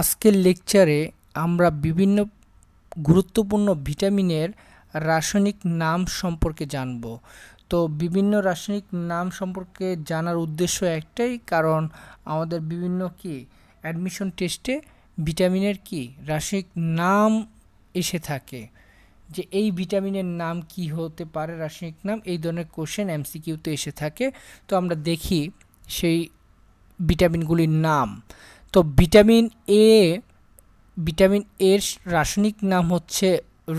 আজকের লেকচারে আমরা বিভিন্ন গুরুত্বপূর্ণ ভিটামিনের রাসায়নিক নাম সম্পর্কে জানব। তো বিভিন্ন রাসায়নিক নাম সম্পর্কে জানার উদ্দেশ্য একটাই, কারণ আমাদের বিভিন্ন কি অ্যাডমিশন টেস্টে ভিটামিনের কি, রাসায়নিক নাম এসে থাকে। যে এই ভিটামিনের নাম কি হতে পারে, রাসায়নিক নাম, এই ধরনের কোশ্চেন এমসিকিউতে এসে থাকে। তো আমরা দেখি সেই ভিটামিনগুলির নাম। তো ভিটামিন এ ভিটামিন এর রাসায়নিক নাম হচ্ছে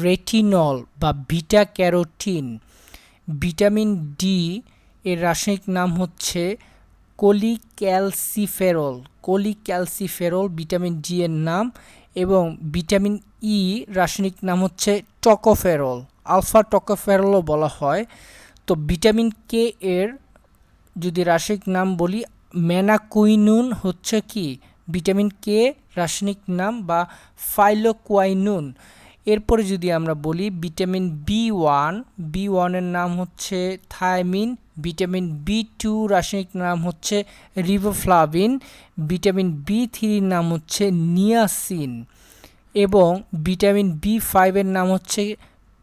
রেটিনল বা বিটা ক্যারোটিন। ভিটামিন ডি এর রাসায়নিক নাম হচ্ছে কোলিক্যালসিফেরল। কোলিক্যালসিফেরল ভিটামিন ডি এর নাম এবং ভিটামিন ই রাসায়নিক নাম হচ্ছে টকোফেরল। আলফা টকোফেরলও বলা হয়। তো ভিটামিন কে এর যদি রাসায়নিক নাম বলি ম্যানাকুইনুন হচ্ছে কি? ভিটামিন কে, রাসায়নিক নাম বা ফাইলোকুয়াইনুন। এরপরে যদি আমরা বলি ভিটামিন বি ওয়ান, বি ওয়ানের নাম হচ্ছে থায়ামিন, ভিটামিন বি টু, রাসায়নিক নাম হচ্ছে রিবোফ্লাভিন, ভিটামিন বি থ্রির নাম হচ্ছে নিয়াসিন এবং ভিটামিন বি ফাইভের নাম হচ্ছে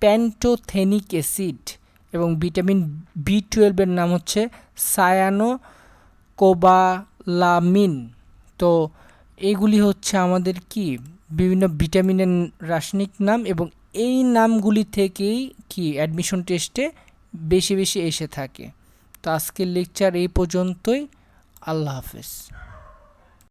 প্যান্টোথেনিক অ্যাসিড এবং ভিটামিন বি টুয়েলভের নাম হচ্ছে সায়ানো কোবালামিন তো এইগুলি হচ্ছে আমাদের কি? বিভিন্ন ভিটামিনের রাসায়নিক নাম এবং এই নামগুলি থেকেই কি অ্যাডমিশন টেস্টে বেশি বেশি এসে থাকে। তো আজকের লেকচার এই পর্যন্তই। আল্লাহ হাফেজ।